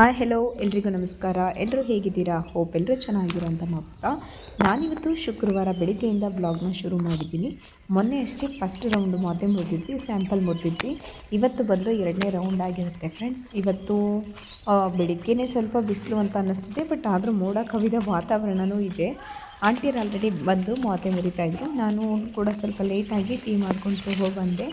Hi hello ಎಲ್ರಿಗೂ ನಮಸ್ಕಾರ. ಎಲ್ಲರೂ ಹೇಗಿದ್ದೀರಾ? ಹೋಪ್ ಎಲ್ಲರೂ ಚೆನ್ನಾಗಿರೋ ಅಂತ ನಾನಿವತ್ತು ಶುಕ್ರವಾರ ಬೆಳಿಗ್ಗೆಯಿಂದ ಬ್ಲಾಗ್ನ ಶುರು ಮಾಡಿದ್ದೀನಿ. ಮೊನ್ನೆ ಅಷ್ಟೇ ಫಸ್ಟ್ ರೌಂಡ್ ಮಾತೆ ಮುರಿದಿದ್ವಿ ಸ್ಯಾಂಪಲ್ ಮುರಿದಿದ್ವಿ ಇವತ್ತು ಬಂದು ಎರಡನೇ ರೌಂಡ್ ಆಗಿರುತ್ತೆ ಫ್ರೆಂಡ್ಸ್ ಇವತ್ತು ಬೆಳಿಗ್ಗೆನೇ ಸ್ವಲ್ಪ ಬಿಸಿಲು ಅಂತ ಅನ್ನಿಸ್ತಿದೆ ಬಟ್ ಆದರೂ ಮೋಡ ಕವಿದ ವಾತಾವರಣವೂ ಇದೆ. ಆಂಟಿಯರು ಆಲ್ರೆಡಿ ಬಂದು ಮಾತೆ ಮುರಿತಾಯಿದ್ರು ನಾನು ಕೂಡ ಸ್ವಲ್ಪ ಲೇಟಾಗಿ ಟೀ ಮಾಡ್ಕೊಂಡು ಹೋಗಿ ಬಂದೆ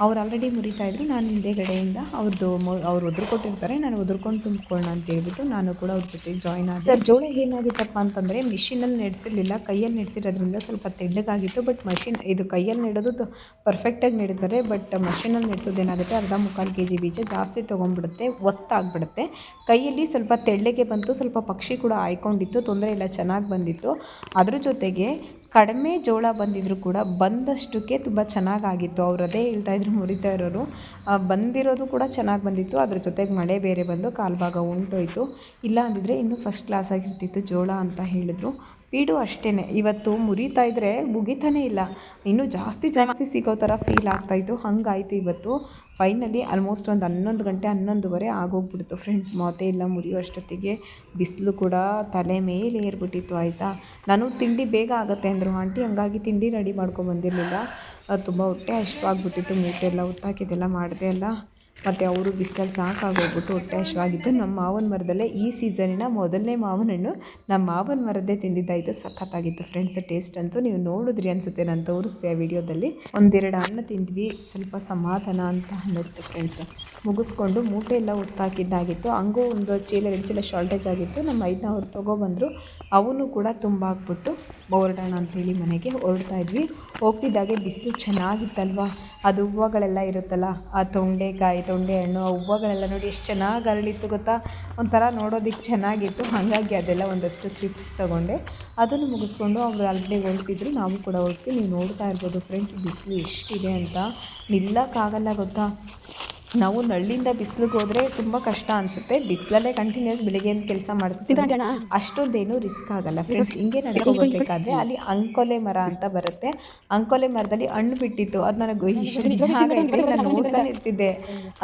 ಅವ್ರು ಆಲ್ರೆಡಿ ಮುರಿತಾ ಇದ್ದರು ನಾನು ಹಿಂದೆಗಡೆಯಿಂದ ಅವ್ರದ್ದು ಅವ್ರು ಒದ್ರು ಕೊಟ್ಟಿರ್ತಾರೆ ನಾನು ಒದ್ರಕೊಂಡು ತುಂಬಿಕೊಳ್ಳೋಣ ಅಂತ ಹೇಳ್ಬಿಟ್ಟು ನಾನು ಕೂಡ ಅವ್ರ ಜೊತೆ ಜಾಯ್ನ್ ಆದೆ. ಸರ್, ಜೋಳ ಏನಾಗಿತ್ತಪ್ಪ ಅಂತಂದರೆ ಮಿಷಿನಲ್ಲಿ ನಡೆಸಿರ್ಲಿಲ್ಲ. ಕೈಯಲ್ಲಿ ನಡೆಸಿರೋದ್ರಿಂದ ಸ್ವಲ್ಪ ತೆಳ್ಳಗಾಗಿತ್ತು. ಬಟ್ ಮಷಿನ್ ಇದು ಕೈಯಲ್ಲಿ ನೆಡೋದು ಪರ್ಫೆಕ್ಟಾಗಿ ನೆಡಿದ್ದಾರೆ ಬಟ್ ಮಷಿನಲ್ಲಿ ನಡೆಸೋದೇನಾಗುತ್ತೆ ಅರ್ಧ ಮುಕ್ಕಾಲು ಕೆ ಜಿ ಬೀಜ ಜಾಸ್ತಿ ತೊಗೊಂಡ್ಬಿಡುತ್ತೆ. ಒತ್ತಾಗ್ಬಿಡುತ್ತೆ. ಕೈಯಲ್ಲಿ ಸ್ವಲ್ಪ ತೆಳ್ಳಗೆ ಬಂತು. ಸ್ವಲ್ಪ ಪಕ್ಷಿ ಕೂಡ ಆಯ್ಕೊಂಡಿತ್ತು. ತೊಂದರೆ ಇಲ್ಲ. ಚೆನ್ನಾಗಿ ಬಂದಿತ್ತು. ಅದ್ರ ಜೊತೆಗೆ ಕಡಿಮೆ ಜೋಳ ಬಂದಿದ್ದರೂ ಕೂಡ ಬಂದಷ್ಟಕ್ಕೆ ತುಂಬ ಚೆನ್ನಾಗಾಗಿತ್ತು. ಅವ್ರು ಅದೇ ಹೇಳ್ತಾ ಇದ್ರು ಮುರಿತಾ ಇರೋರು. ಬಂದಿರೋದು ಕೂಡ ಚೆನ್ನಾಗಿ ಬಂದಿತ್ತು. ಅದ್ರ ಜೊತೆಗೆ ಮಳೆ ಬೇರೆ ಬಂದು ಕಾಲು ಭಾಗ ಉಂಟೋಯ್ತು. ಇಲ್ಲ ಅಂದಿದ್ದರೆ ಇನ್ನೂ ಫಸ್ಟ್ ಕ್ಲಾಸ್ ಆಗಿರ್ತಿತ್ತು ಜೋಳ ಅಂತ ಹೇಳಿದ್ರು. ಪೀಡು ಅಷ್ಟೇ ಇವತ್ತು ಮುರಿತಾ ಇದ್ದರೆ ಮುಗಿತಾನೇ ಇಲ್ಲ. ಇನ್ನೂ ಜಾಸ್ತಿ ಜಾಸ್ತಿ ಸಿಗೋ ಥರ ಫೀಲ್ ಆಗ್ತಾಯಿತ್ತು ಹಂಗಾಯಿತು ಇವತ್ತು. ಫೈನಲಿ ಆಲ್ಮೋಸ್ಟ್ ಒಂದು ಹನ್ನೊಂದು ಗಂಟೆ, ಹನ್ನೊಂದುವರೆ ಆಗೋಗ್ಬಿಡ್ತು ಫ್ರೆಂಡ್ಸ್ ಮಾತೇ ಇಲ್ಲ ಮುರಿಯೋ ಅಷ್ಟೊತ್ತಿಗೆ. ಬಿಸಿಲು ಕೂಡ ತಲೆ ಮೇಲೆ ಏರ್ಬಿಟ್ಟಿತ್ತು, ಆಯಿತಾ? ನಾನು ತಿಂಡಿ ಬೇಗ ಆಗುತ್ತೆ ಅಂದರು. ಆಂಟಿ ಹಂಗಾಗಿ ತಿಂಡಿ ರೆಡಿ ಮಾಡ್ಕೊಂಬಂದಿರಲಿಲ್ಲ ತುಂಬ ಹೊಟ್ಟೆ ಹಶ್ವಾಗ್ಬಿಟ್ಟಿತ್ತು ಮೂಟೆ ಎಲ್ಲ ಹೊತ್ತಾಕಿದ್ದೆಲ್ಲ ಮಾಡಿದೆ ಅಲ್ಲ. ಮತ್ತು ಅವರು ಬಿಸಿಲಲ್ಲಿ ಸಾಕಾಗೋಗ್ಬಿಟ್ಟು ಹೊಟ್ಟೆ ಹಶವಾಗಿದ್ದು ನಮ್ಮ ಮಾವನ ಮರದಲ್ಲೇ ಈ ಸೀಸನಿನ ಮೊದಲನೇ ಮಾವಿನ ಹಣ್ಣು ನಮ್ಮ ಮಾವನ ಮರದ್ದೇ ತಿಂದಿದ್ದಾಯಿತು. ಸಖತ್ತಾಗಿತ್ತು ಫ್ರೆಂಡ್ಸ್ ಟೇಸ್ಟ್ ಅಂತೂ ನೀವು ನೋಡಿದ್ರಿ ಅನಿಸುತ್ತೆ. ನಾನು ತೋರಿಸ್ದೆ ಆ ವಿಡಿಯೋದಲ್ಲಿ. ಒಂದೆರಡು ಅನ್ನ ತಿಂದ್ವಿ. ಸ್ವಲ್ಪ ಸಮಾಧಾನ ಅಂತ ಅನ್ನಿಸ್ತು ಫ್ರೆಂಡ್ಸ್ ಮುಗಿಸ್ಕೊಂಡು ಮೂಟೆ ಎಲ್ಲ ಹೊತ್ತಾಕಿದ್ದಾಗಿತ್ತು ಹಂಗೂ ಒಂದು ಚೀಲ, ಎರಡು ಚೀಲ ಶಾರ್ಟೇಜ್ ಆಗಿತ್ತು. ನಮ್ಮ ಐದನ್ನ ಅವ್ರು ತೊಗೊಬಂದರು. ಅವನು ಕೂಡ ತುಂಬ ಹಾಕ್ಬಿಟ್ಟು ಹೊರಡೋಣ ಅಂತೇಳಿ ಮನೆಗೆ ಹೊರಡ್ತಾ ಇದ್ವಿ. ಹೋಗ್ತಿದ್ದಾಗೆ ಬಿಸಿಲು ಚೆನ್ನಾಗಿತ್ತಲ್ವ? ಅದು ಹೂವುಗಳೆಲ್ಲ ಇರುತ್ತಲ್ಲ, ಆ ತೊಂಡೆಕಾಯಿ ತೊಂಡೆ ಹಣ್ಣು ಆ ಹೂವುಗಳೆಲ್ಲ ನೋಡಿ ಎಷ್ಟು ಚೆನ್ನಾಗಿ ಅರಳಿತ್ತು ಗೊತ್ತಾ? ಒಂಥರ ನೋಡೋದಕ್ಕೆ ಚೆನ್ನಾಗಿತ್ತು. ಹಾಗಾಗಿ ಅದೆಲ್ಲ ಒಂದಷ್ಟು ಕ್ಲಿಪ್ಸ್ ತೊಗೊಂಡೆ. ಅದನ್ನು ಮುಗಿಸ್ಕೊಂಡು ಅವರು ಅಲ್ಲಿ ಹೊರಟಿದ್ರು ನಾವು ಕೂಡ ಹೋಗ್ತೀವಿ. ನೀವು ನೋಡ್ತಾ ಇರ್ಬೋದು, ಫ್ರೆಂಡ್ಸ್, ಬಿಸಿಲು ಎಷ್ಟಿದೆ ಅಂತ. ನಿಲ್ಲಕ್ಕಾಗಲ್ಲ ಗೊತ್ತಾ? ನಾವು ನಳ್ಳಿಯಿಂದ ಬಿಸಿಲಿಗೆ ಹೋದ್ರೆ ತುಂಬಾ ಕಷ್ಟ ಅನ್ಸುತ್ತೆ. ಬಿಸಿಲಲ್ಲೇ ಕಂಟಿನ್ಯೂಸ್ ಬೆಳಿಗ್ಗೆ ಕೆಲಸ ಮಾಡ್ತೀವಿ. ಅಷ್ಟೊಂದೇನು ರಿಸ್ಕ್ ಆಗಲ್ಲ. ಫ್ರೆಂಡ್ಸ್ ಹಿಂಗೆ ಅಲ್ಲಿ ಅಂಕೋಲೆ ಮರ ಅಂತ ಬರುತ್ತೆ. ಅಂಕೋಲೆ ಮರದಲ್ಲಿ ಹಣ್ಣು ಬಿಟ್ಟಿತ್ತು. ಅದು ನನಗೆ ಇಷ್ಟು ದಿನ ನಾನು ನೋಡ್ತಾನೆ ಇರ್ತಿದ್ದೆ.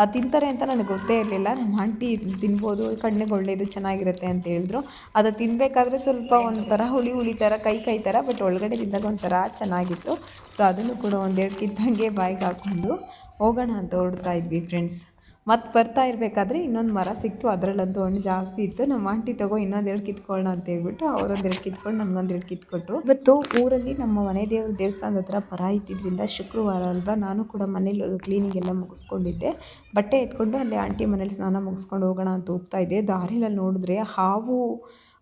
ಅದು ತಿಂತಾರೆ ಅಂತ ನನಗೆ ಗೊತ್ತೇ ಇರಲಿಲ್ಲ. ನಮ್ಮ ಆಂಟಿ ತಿನ್ಬೋದು ಕಣ್ಣಿಗೆ ಒಳ್ಳೇದು ಚೆನ್ನಾಗಿರುತ್ತೆ ಅಂತ ಹೇಳಿದ್ರು. ಅದು ತಿನ್ಬೇಕಾದ್ರೆ ಸ್ವಲ್ಪ ಒಂಥರ ಹುಳಿ ಹುಳಿ ತರ ಕೈ ಕೈ ತರ ಬಟ್ ಒಳಗಡೆ ತಿಂದಾಗ ಒಂಥರ ಚೆನ್ನಾಗಿತ್ತು. ಸೊ ಅದನ್ನು ಕೂಡ ಒಂದೆರಡು ಕಿತ್ತಂಗೆ ಬಾಯಿಗೆ ಹಾಕ್ಕೊಂಡು ಹೋಗೋಣ ಅಂತ ಹೊರಡ್ತಾ ಇದ್ವಿ ಫ್ರೆಂಡ್ಸ್ ಮತ್ತು ಬರ್ತಾ ಇರಬೇಕಾದ್ರೆ ಇನ್ನೊಂದು ಮರ ಸಿಕ್ತು. ಅದರಲ್ಲಂತೂ ಹಣ್ಣು ಜಾಸ್ತಿ ಇತ್ತು. ನಮ್ಮ ಆಂಟಿ ತಗೋ ಇನ್ನೊಂದೆರಡು ಕಿತ್ಕೊಳ್ಳೋಣ ಅಂತ ಹೇಳ್ಬಿಟ್ಟು ಅವರೊಂದೆರಡು ಕಿತ್ಕೊಂಡು ನಮ್ಗೊಂದೆರಡು ಕಿತ್ಕೊಟ್ರು. ಇವತ್ತು ಊರಲ್ಲಿ ನಮ್ಮ ಮನೆ ದೇವ್ರ ದೇವಸ್ಥಾನದ ಹತ್ರ ಪರ ಇದ್ದಿದ್ದರಿಂದ ಶುಕ್ರವಾರ ಅಲ್ವಾ ನಾನು ಕೂಡ ಮನೇಲಿ ಕ್ಲೀನಿಂಗ್ ಎಲ್ಲ ಮುಗಿಸ್ಕೊಂಡಿದ್ದೆ. ಬಟ್ಟೆ ಎತ್ಕೊಂಡು ಅಲ್ಲಿ ಆಂಟಿ ಮನೇಲಿ ಸ್ನಾನ ಮುಗಿಸ್ಕೊಂಡು ಹೋಗೋಣ ಅಂತ ಹೋಗ್ತಾ ಇದ್ದೆ. ದಾರಿಯಲ್ಲಿ ನೋಡಿದ್ರೆ ಹಾವು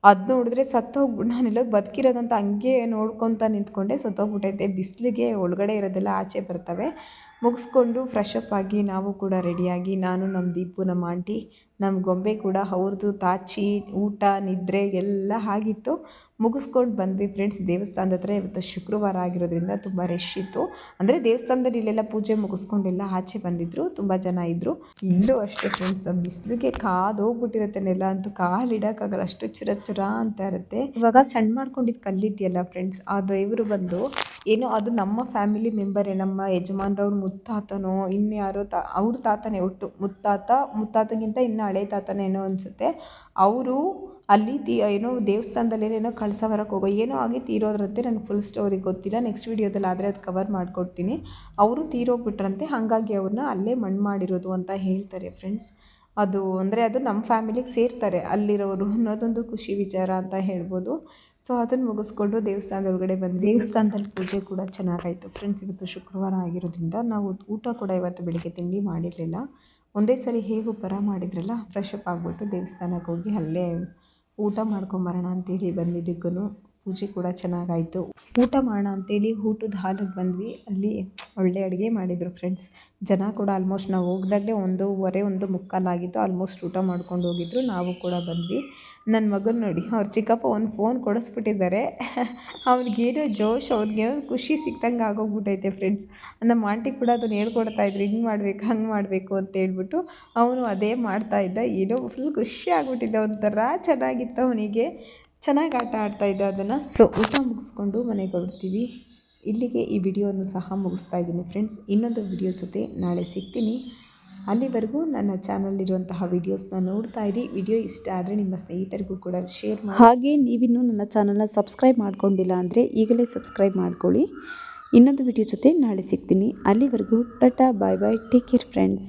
ಅದು ನೋಡಿದ್ರೆ ಸತ್ತೋಗ್ಬಿಟ್ಟು ನಾನೆಲ್ಲೋ ಬದುಕಿರೋದಂತ ಹಂಗೆ ನೋಡ್ಕೊತ ನಿಂತ್ಕೊಂಡೆ ಸತ್ತೋಗ್ಬಿಟ್ಟೈತೆ. ಬಿಸಿಲಿಗೆ ಒಳಗಡೆ ಇರೋದೆಲ್ಲ ಆಚೆ ಬರ್ತವೆ. ಮುಗಿಸ್ಕೊಂಡು ಫ್ರೆಶ್ ಅಪ್ ಆಗಿ ನಾವು ಕೂಡ ರೆಡಿಯಾಗಿ ನಾನು ನಮ್ಮ ದೀಪು ನಮ್ಮ ಆಂಟಿ ನಮ್ಮ ಗೊಂಬೆ ಕೂಡ ಅವ್ರದ್ದು ತಾಚಿ, ಊಟ, ನಿದ್ರೆ ಎಲ್ಲ ಆಗಿತ್ತು. ಮುಗಿಸ್ಕೊಂಡು ಬಂದ್ವಿ ಫ್ರೆಂಡ್ಸ್ ದೇವಸ್ಥಾನದ ಹತ್ರ ಇವತ್ತು ಶುಕ್ರವಾರ ಆಗಿರೋದ್ರಿಂದ ತುಂಬ ರಶ್ ಇತ್ತು. ಅಂದರೆ ದೇವಸ್ಥಾನದಲ್ಲಿ ಇಲ್ಲೆಲ್ಲ ಪೂಜೆ ಮುಗಿಸ್ಕೊಂಡೆಲ್ಲ ಆಚೆ ಬಂದಿದ್ರು, ತುಂಬ ಜನ ಇದ್ದರು ಇಲ್ಲೂ ಅಷ್ಟೇ ಫ್ರೆಂಡ್ಸ್ ಬಿಸಿಲಿಗೆ ಕಾದು ಹೋಗ್ಬಿಟ್ಟಿರುತ್ತೆ ನೆಲ ಅಂತೂ ಕಾಲಿಡೋಕ್ಕಾಗಲ್ಲ ಅಷ್ಟು ಚುರ ಚುರ ಅಂತ ಇರುತ್ತೆ. ಇವಾಗ ಸಣ್ಣ ಮಾಡ್ಕೊಂಡಿದ್ದು ಕಲ್ಲಿದೆಯಲ್ಲ ಫ್ರೆಂಡ್ಸ್ ಆ ದೇವರು ಬಂದು ಏನೋ ಅದು ನಮ್ಮ ಫ್ಯಾಮಿಲಿ ಮೆಂಬರೇ, ನಮ್ಮ ಯಜಮಾನ್ರವ್ರ ಮುತ್ತಾತನೋ ಇನ್ಯಾರೋ ತಾ, ಅವ್ರ ತಾತನೇ ಒಟ್ಟು. ಮುತ್ತಾತ, ಮುತ್ತಾತಗಿಂತ ಇನ್ನು ಹಳೆ ತಾತನೇ ಏನೋ ಅನಿಸುತ್ತೆ. ಅವರು ಅಲ್ಲಿ ತೀ ಏನೋ ದೇವಸ್ಥಾನದಲ್ಲಿ ಏನೇನೋ ಕಳಸ ಬರಕ್ಕೆ ಹೋಗೋ, ಏನೋ ಆಗಿ ತೀರೋದ್ರಂತೆ ನನಗೆ ಫುಲ್ ಸ್ಟೋರಿ ಗೊತ್ತಿಲ್ಲ. ನೆಕ್ಸ್ಟ್ ವೀಡಿಯೋದಲ್ಲಿ ಆದರೆ ಅದು ಕವರ್ ಮಾಡಿಕೊಡ್ತೀನಿ. ಅವರು ತೀರೋಗ್ಬಿಟ್ರಂತೆ, ಹಾಗಾಗಿ ಅವ್ರನ್ನ ಅಲ್ಲೇ ಮಣ್ಣು ಮಾಡಿರೋದು ಅಂತ ಹೇಳ್ತಾರೆ ಫ್ರೆಂಡ್ಸ್ ಅದು ಅಂದರೆ ಅದು ನಮ್ಮ ಫ್ಯಾಮಿಲಿಗೆ ಸೇರ್ತಾರೆ. ಅಲ್ಲಿರೋರು ಅನ್ನೋದೊಂದು ಖುಷಿ ವಿಚಾರ ಅಂತ ಹೇಳ್ಬೋದು. ಸೊ ಅದನ್ನು ಮುಗಿಸ್ಕೊಂಡು ದೇವಸ್ಥಾನದ ಒಳಗಡೆ ಬಂದು ದೇವಸ್ಥಾನದಲ್ಲಿ ಪೂಜೆ ಕೂಡ ಚೆನ್ನಾಗಾಯಿತು. ಫ್ರೆಂಡ್ಸ್ ಇವತ್ತು ಶುಕ್ರವಾರ ಆಗಿರೋದ್ರಿಂದ ನಾವು ಊಟ ಕೂಡ ಇವತ್ತು ಬೆಳಿಗ್ಗೆ ತಿಂಡಿ ಮಾಡಿರಲಿಲ್ಲ. ಒಂದೇ ಸರಿ ಹೇಗೂ ಪರ ಮಾಡಿದ್ರಲ್ಲ ಫ್ರೆಶ್ ಅಪ್ ಆಗಿಬಿಟ್ಟು ದೇವಸ್ಥಾನಕ್ಕೆ ಹೋಗಿ ಅಲ್ಲೇ ಊಟ ಮಾಡ್ಕೊಂಬರೋಣ ಅಂತೇಳಿ ಬಂದಿದ್ದಕ್ಕೂ ಪೂಜೆ ಕೂಡ ಚೆನ್ನಾಗಾಯಿತು. ಊಟ ಮಾಡೋಣ ಅಂತೇಳಿ ಊಟದ ಹಾಲಿಗೆ ಬಂದ್ವಿ. ಅಲ್ಲಿ ಒಳ್ಳೆ ಅಡುಗೆ ಮಾಡಿದರು ಫ್ರೆಂಡ್ಸ್ ಜನ ಕೂಡ ಆಲ್ಮೋಸ್ಟ್ ನಾವು ಹೋಗ್ದಾಗಲೇ ಒಂದೂವರೆ, ಒಂದು ಮುಕ್ಕಾಲಾಗಿತ್ತು ಆಲ್ಮೋಸ್ಟ್ ಊಟ ಮಾಡ್ಕೊಂಡು ಹೋಗಿದ್ರು. ನಾವು ಕೂಡ ಬಂದ್ವಿ. ನನ್ನ ಮಗನ ನೋಡಿ, ಅವ್ರ ಚಿಕ್ಕಪ್ಪ ಒಂದು ಫೋನ್ ಕೊಡಿಸ್ಬಿಟ್ಟಿದ್ದಾರೆ. ಅವ್ನಿಗೇನೋ ಜೋಶ್ ಅವ್ನಿಗೇನೋ ಖುಷಿ ಸಿಕ್ಕಂಗೆ ಆಗೋಗ್ಬಿಟ್ಟೈತೆ ಫ್ರೆಂಡ್ಸ್ ನಮ್ಮ ಆಂಟಿ ಕೂಡ ಅದನ್ನು ಹೇಳ್ಕೊಡ್ತಾ ಇದ್ರು, ಹಿಂಗೆ ಮಾಡ್ಬೇಕು, ಹಂಗೆ ಮಾಡಬೇಕು ಅಂತ ಹೇಳ್ಬಿಟ್ಟು ಅವನು ಅದೇ ಮಾಡ್ತಾ ಇದ್ದ. ಏನೋ ಫುಲ್ ಖುಷಿ ಆಗ್ಬಿಟ್ಟಿದ್ದ ಒಂಥರ ಚೆನ್ನಾಗಿತ್ತು ಅವನಿಗೆ. ಚೆನ್ನಾಗಿ ಆಟ ಆಡ್ತಾ ಇದೆ ಅದನ್ನು. ಸೊ ಊಟ ಮುಗಿಸ್ಕೊಂಡು ಮನೆಗೆ ಹೊರಡ್ತೀವಿ. ಇಲ್ಲಿಗೆ ಈ ವಿಡಿಯೋವನ್ನು ಸಹ ಮುಗಿಸ್ತಾ ಇದ್ದೀನಿ ಫ್ರೆಂಡ್ಸ್ ಇನ್ನೊಂದು ವಿಡಿಯೋ ಜೊತೆ ನಾಳೆ ಸಿಗ್ತೀನಿ. ಅಲ್ಲಿವರೆಗೂ ನನ್ನ ಚಾನಲ್ಲಿರುವಂತಹ ವೀಡಿಯೋಸ್ನ ನೋಡ್ತಾ ಇರಿ. ವಿಡಿಯೋ ಇಷ್ಟ ಆದರೆ ನಿಮ್ಮ ಸ್ನೇಹಿತರಿಗೂ ಕೂಡ ಶೇರ್ ಮಾಡಿ. ಹಾಗೆ ನೀವಿನ್ನೂ ನನ್ನ ಚಾನಲ್ನ ಸಬ್ಸ್ಕ್ರೈಬ್ ಮಾಡ್ಕೊಂಡಿಲ್ಲ ಅಂದರೆ ಈಗಲೇ ಸಬ್ಸ್ಕ್ರೈಬ್ ಮಾಡ್ಕೊಳ್ಳಿ. ಇನ್ನೊಂದು ವಿಡಿಯೋ ಜೊತೆ ನಾಳೆ ಸಿಗ್ತೀನಿ. ಅಲ್ಲಿವರೆಗೂ tata bye bye take care friends